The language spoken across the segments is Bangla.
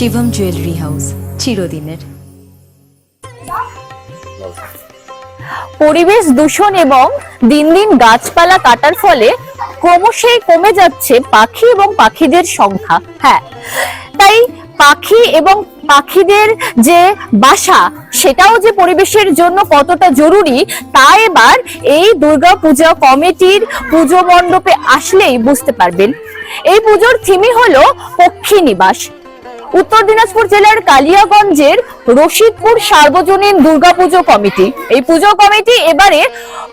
শিবম জুয়েলারি হাউস চিরদিনের। পরিবেশ দূষণ এবং দিন দিন গাছপালা কাটার ফলে ক্রমশই কমে যাচ্ছে পাখি এবং পাখিদের সংখ্যা। হ্যাঁ তাই পাখি এবং পাখিদের যে বাসা, সেটাও যে পরিবেশের জন্য কতটা জরুরি, তা এবার এই দুর্গা পূজা কমিটির পুজো মণ্ডপে আসলেই বুঝতে পারবেন। এই পুজোর থিমই হলো পক্ষী নিবাস। উত্তর দিনাজপুর জেলার কালিয়াগঞ্জের রশিদপুর সার্বজনীন দুর্গাপুজো কমিটি। এই পুজো কমিটি এবারে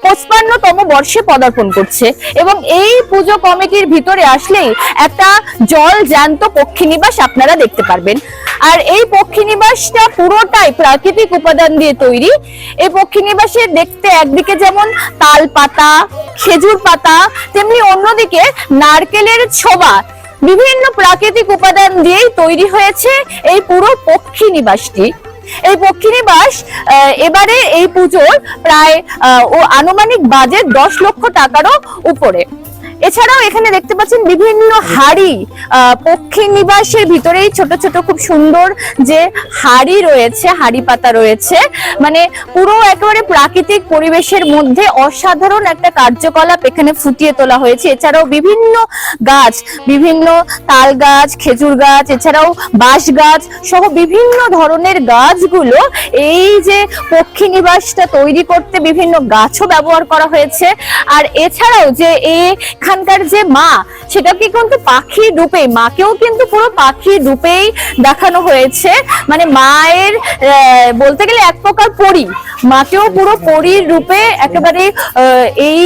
পঁচপান্নতম বর্ষে পদার্পণ করছে এবং এই পুজো কমিটির ভিতরে আসলেই একটা জল জ্যান্ত পক্ষীনিবাস আপনারা দেখতে পারবেন। আর এই পক্ষীনিবাসটা পুরোটাই প্রাকৃতিক উপাদান দিয়ে তৈরি। এই পক্ষীনিবাসে দেখতে একদিকে যেমন তাল পাতা খেজুর পাতা, তেমনি অন্যদিকে নারকেলের ছোবা। বিভিন্ন প্রাকৃতিক উপাদান দিয়েই তৈরি হয়েছে এই পুরো পক্ষী নিবাসটি। এই পক্ষী নিবাস এবারে এই পুজোর প্রায় ও আনুমানিক বাজেট দশ লক্ষ টাকারও উপরে। এছাড়াও এখানে দেখতে পাচ্ছেন বিভিন্ন হাড়ি পক্ষী নিবাসের ভিতরেই ছোট ছোট খুব সুন্দর যে হাড়ি রয়েছে, হাড়ি পাতা রয়েছে। মানে পুরো একেবারে প্রাকৃতিক পরিবেশের মধ্যে অসাধারণ একটা কার্যকলাপ এখানে ফুটিয়ে তোলা হয়েছে। এছাড়াও বিভিন্ন গাছ, বিভিন্ন তাল গাছ, খেজুর গাছ, এছাড়াও বাঁশ গাছ সহ বিভিন্ন ধরনের গাছগুলো এই যে পক্ষী নিবাসটা তৈরি করতে বিভিন্ন গাছও ব্যবহার করা হয়েছে। আর এছাড়াও যে এখানকার যে মা সেটাকে কিন্তু পাখির রূপে মাকেও কিন্তু পুরো পাখির রূপেই দেখানো হয়েছে। মানে মায়ের বলতে গেলে এক প্রকার পরী। মাকেও পুরো পরীর রূপে একেবারে এই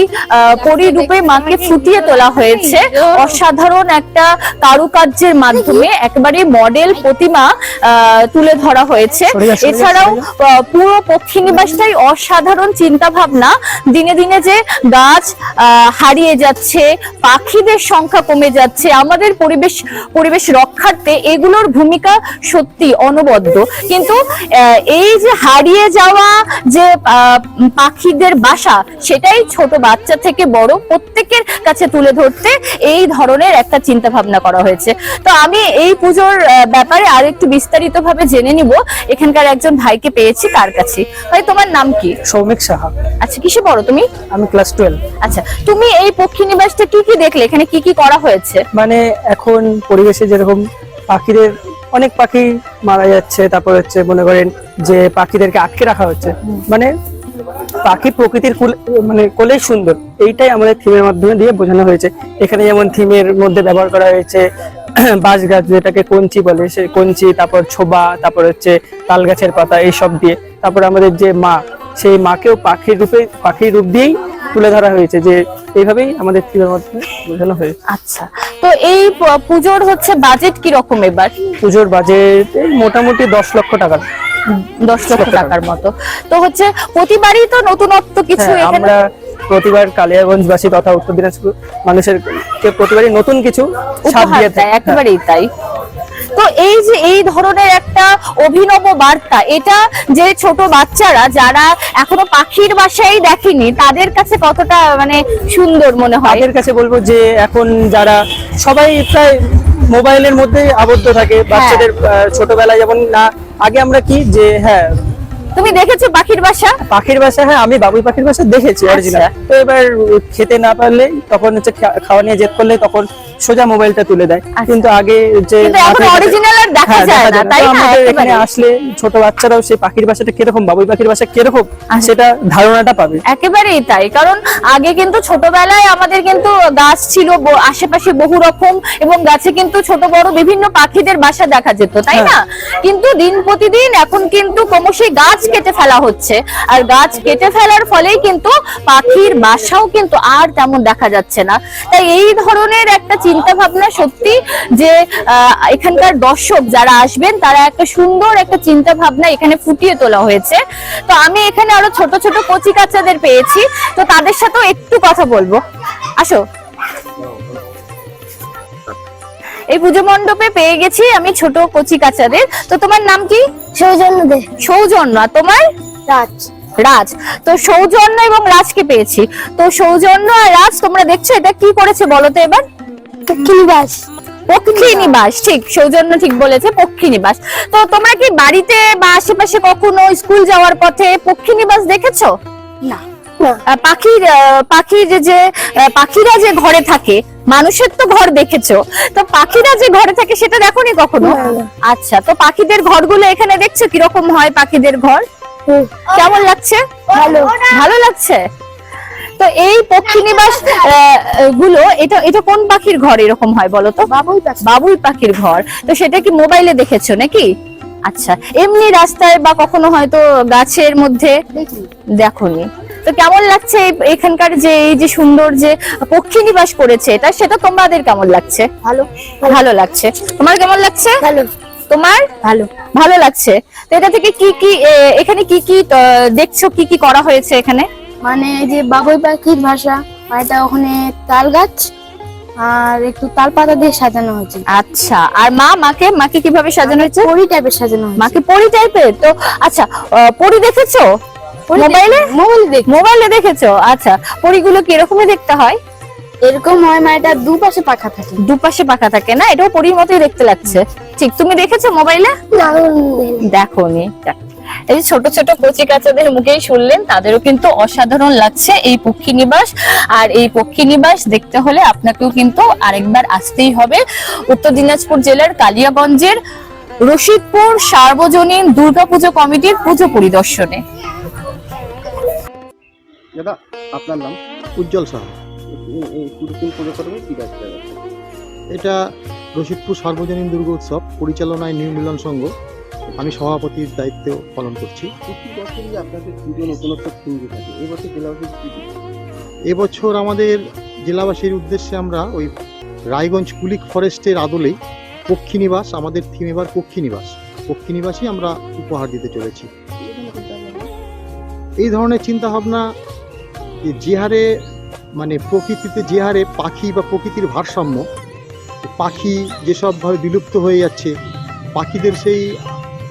পরীর রূপে মাকে ফুটিয়ে তোলা হয়েছে। অসাধারণ একটা কারুকার্যের মাধ্যমে একেবারে মডেল প্রতিমা আহ, তুলে ধরা হয়েছে। এছাড়াও পুরো পক্ষী নিবাসটাই অসাধারণ চিন্তা ভাবনা দিনে দিনে যে গাছ আহ, হারিয়ে যাচ্ছে পাখিদের সংখ্যা কমে যাচ্ছে। আমাদের পরিবেশ পরিবেশ রক্ষার্থে এগুলোর ভূমিকা সত্যি অনবদ্য। কিন্তু এই যে হারিয়ে যাওয়া যে পাখিদের বাসা সেটাই ছোট বাচ্চা থেকে বড় প্রত্যেকের কাছে তুলে ধরতে এই ধরনের একটা চিন্তা ভাবনা করা হয়েছে। তো আমি এই পুজোর ব্যাপারে আর একটু বিস্তারিত ভাবে জেনে নিব। এখানকার একজন ভাইকে পেয়েছি তার কাছে। ভাই তোমার নাম কি? সৌমিক সাহা। আচ্ছা কিসে বড় তুমি? আমি ক্লাস টুয়েলভ। আচ্ছা তুমি এই পক্ষী নিবাসটা কি কি দেখলে? এখানে কি কি করা হয়েছে? মানে এখন পরিবেশে যেরকম পাখিদের, অনেক পাখি মারা যাচ্ছে, তারপর হচ্ছে মনে করেন যে পাখিদেরকে আটকে রাখা হচ্ছে। মানে পাখি প্রকৃতির কুল মানে কোলেই সুন্দর, এইটাই আমাদের থিমের মাধ্যমে দিয়ে বোঝানো হয়েছে। এখানে যেমন থিমের মধ্যে ব্যবহার করা হয়েছে বাঁশ গাছ যেটাকে কঞ্চি বলে, সে কঞ্চি, তারপর ছোবা, তারপর হচ্ছে তাল গাছের পাতা, এইসব দিয়ে। তারপর আমাদের যে মা, সেই মাকেও পাখির রূপে, পাখির রূপ দিয়েই তুলে ধরা হয়েছে যে এইভাবেই আমাদের থিমের মাধ্যমে বোঝানো হয়েছে। আচ্ছা তো এই পুজোর হচ্ছে বাজেট কি রকম এবার? পুজোর বাজেট মোটামুটি দশ লক্ষ টাকা। দশ লক্ষ টাকার মতো। তো হচ্ছে প্রতিবারই তো নতুনত্ব কিছু হ্যাঁ, আমরা প্রতিবার কালিয়াগঞ্জবাসী তথা উত্তর দিনাজপুর মানুষের প্রতিবারই নতুন কিছু একেবারেই তাই। তো এই যে এই ধরনের একটা অভিনব বার্তা এটা যে ছোট বাচ্চারা যারা এখনও পাখির বাসায় দেখেনি তাদের কাছে কতটা মানে সুন্দর মনে হয় তাদের কাছে বলব যে এখন যারা সবাই প্রায় মোবাইলের মধ্যে আবদ্ধ থাকে হ্যাঁ। বাচ্চাদের ছোটবেলায় যেমন না আগে আমরা কি যে হ্যাঁ তুমি দেখেছ পাখির বাসা পাখির বাসা হ্যাঁ আমি বাবুই পাখির বাসা দেখেছি অরিজিনাল আচ্ছা। তো এবার খেতে না পারলে তখন হচ্ছে খাওয়া নিয়ে জেদ করলে তখন সোজা মোবাইলটা তুলে দেয় কিন্তু আগে যে আচ্ছা। কিন্তু এখন মাথায়- original আর দেখা হ্যাঁ, যায় না, তাই না? আমাদের এখানে আসলে ছোট বাচ্চারাও সেই পাখির বাসাটা কীরকম বাবুই পাখির বাসা কীরকম আচ্ছা। সেটা ধারণাটা পাবে একেবারেই তাই কারণ আগে কিন্তু ছোটবেলায় আমাদের কিন্তু গাছ ছিল আশেপাশে বহু রকম এবং গাছে কিন্তু ছোট বড় বিভিন্ন পাখিদের বাসা দেখা যেত তাই না কিন্তু দিন প্রতিদিন এখন কিন্তু ক্রমশই গাছ কেটে ফেলা হচ্ছে। আর গাছ কেটে ফেলার ফলেই কিন্তু পাখির বাসাও কিন্তু আর তেমন দেখা যাচ্ছে না। তাই এই ধরনের একটা চিন্তা ভাবনা সত্যি যে এখানকার দর্শক যারা আসবেন, তারা একটা সুন্দর একটা চিন্তা ভাবনা এখানে ফুটিয়ে তোলা হয়েছে। তো আমি এখানে আরও ছোট ছোট কচি কাচ্চাদের পেয়েছি। তো তাদের সাথেও একটু কথা বলব। আসো। এই পুজো মণ্ডপে পেয়ে গেছি আমি ছোট কচি কাচ্চাদের তো তোমার নাম কি? সৌজন্য দে সৌজন্য। আর তোমার? রাজ। রাজ। তো সৌজন্য এবং রাজকে পেয়েছি। তো সৌজন্য আর রাজ তোমরা দেখছ এটা কি করেছে বলো তো এবার? নিবাস পক্ষী নিবাস ঠিক। সৌজন্য ঠিক বলেছে পক্ষী নিবাস তো তোমরা কি বাড়িতে বা আশেপাশে কখনো স্কুল যাওয়ার পথে পক্ষী নিবাস দেখেছ? না। পাখির পাখির যে পাখিরা যে ঘরে থাকে মানুষের তো ঘর দেখেছ। তো পাখিরা যে ঘরে থাকে সেটা দেখোনি কখনো? আচ্ছা তো পাখিদের ঘরগুলো এখানে দেখছ? কীরকম হয় পাখিদের ঘর? কেমন লাগছে? ভালো। ভালো লাগছে? তো এই পক্ষী নিবাস আহ, গুলো এটা এটা কোন পাখির ঘর এরকম হয় বলো তো? বাবুই পাখির ঘর। তো সেটা কি মোবাইলে দেখেছ নাকি? আচ্ছা এমনি রাস্তায় বা কখনো হয়তো গাছের মধ্যে দেখোনি। তো কেমন লাগছে এখানকার যে এই যে সুন্দর যে পক্ষী নিবাস করেছে এটা সেটা তোমাদের কেমন লাগছে? ভালো। ভালো লাগছে। তোমার কেমন লাগছে? ভালো। তোমার? ভালো। ভালো লাগছে। তো এটা থেকে কি কি এখানে কি কি দেখছ কি কি করা হয়েছে এখানে? মানে এই যে বাবুই পাখির ভাষা এটা ওখানে তাল গাছ আর একটু তাল পাতা দিয়ে সাজানো হয়েছে। আচ্ছা। আর মা মাকে? মাকে কীভাবে সাজানো হয়েছে? পরি টাইপের সাজানো হয়েছে। মাকে পরি টাইপের তো আচ্ছা পরি দেখেছ? মোবাইলে? মোবাইল দেখ। মোবাইলে দেখেছ? আচ্ছা পরিগুলো কি এরকমই দেখতে হয়? এরকম হয় মানে এটা দুপাশে পাখা থাকে। দুপাশে পাখা থাকে না? এটাও পরির মতোই দেখতে লাগছে। ঠিক তুমি দেখেছ মোবাইলে? দেখোনি যাক। এই যে ছোট ছোট কচি কাচাদের মুখেই শুনলেন তাদেরও কিন্তু অসাধারণ লাগছে এই পক্ষী নিবাস। আর এই পক্ষী নিবাস দেখতে হলে আপনাকেও কিন্তু আরেকবার আসতেই হবে। উত্তর দিনাজপুর জেলার কালিয়াগঞ্জের রশিদপুর সার্বজনীন দুর্গাপুজো কমিটির পুজো পরিদর্শনে। দাদা আপনার নাম? উজ্জ্বল সাহা। এটা রশিদপুর সার্বজনীন দুর্গা উৎসব পরিচালনায় নিউ মিলন সংঘ। আমি সভাপতির দায়িত্ব পালন করছি। আপনাদের থাকে এবছর জেলাবাসীর কি এবছর আমাদের জেলাবাসীর উদ্দেশ্যে আমরা ওই রায়গঞ্জ কুলিক ফরেস্টের আদলেই পক্ষী নিবাস আমাদের থিম এবার পক্ষী নিবাস। পক্ষী নিবাসই আমরা উপহার দিতে চলেছি। এই ধরনের চিন্তা ভাবনা যে হারে মানে প্রকৃতিতে যে হারে পাখি বা প্রকৃতির ভারসাম্য, পাখি যেসবভাবে বিলুপ্ত হয়ে যাচ্ছে, পাখিদের সেই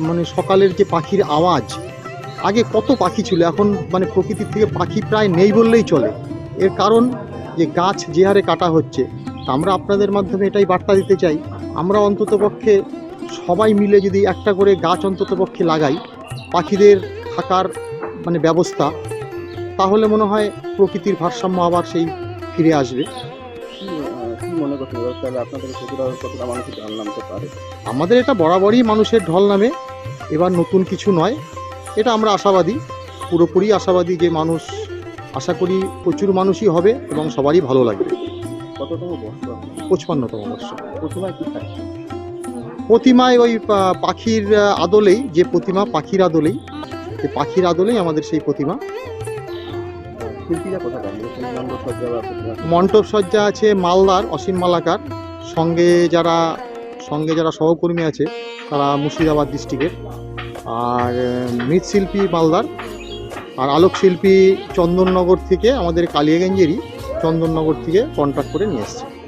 মানে সকালের যে পাখির আওয়াজ, আগে কত পাখি ছিল, এখন মানে প্রকৃতির থেকে পাখি প্রায় নেই বললেই চলে। এর কারণ যে গাছ যে হারে কাটা হচ্ছে, তা আমরা আপনাদের মাধ্যমে এটাই বার্তা দিতে চাই। আমরা অন্ততপক্ষে সবাই মিলে যদি একটা করে গাছ অন্ততপক্ষে লাগাই, পাখিদের থাকার মানে ব্যবস্থা তাহলে মনে হয় প্রকৃতির ভারসাম্য আবার সেই ফিরে আসবে। মনে তাহলে আপনাদের কতটা মানুষের ঢাল নামতে পারে? আমাদের এটা বরাবরই মানুষের ঢল নামে এবার নতুন কিছু নয়। এটা আমরা আশাবাদী পুরোপুরি আশাবাদী যে মানুষ আশা করি প্রচুর মানুষই হবে এবং সবারই ভালো লাগবে। কততম বর্ষ? পঁচপান্নতম বর্ষ। প্রতিমায় কি থাকছে? প্রতিমায় ওই পাখির আদলেই যে প্রতিমা পাখির আদলেই যে পাখির আদলেই আমাদের সেই প্রতিমা। প্রতিমা মণ্ডপ সজ্জা আছে মালদার অসীম মালাকার। সঙ্গে যারা সঙ্গে যারা সহকর্মী আছে, তারা মুর্শিদাবাদ ডিস্ট্রিক্টের। আর মৃৎশিল্পী মালদার। আর আলোকশিল্পী চন্দননগর থেকে আমাদের কালিয়াগঞ্জেরই চন্দননগর থেকে কন্ট্রাক্ট করে নিয়ে এসছে।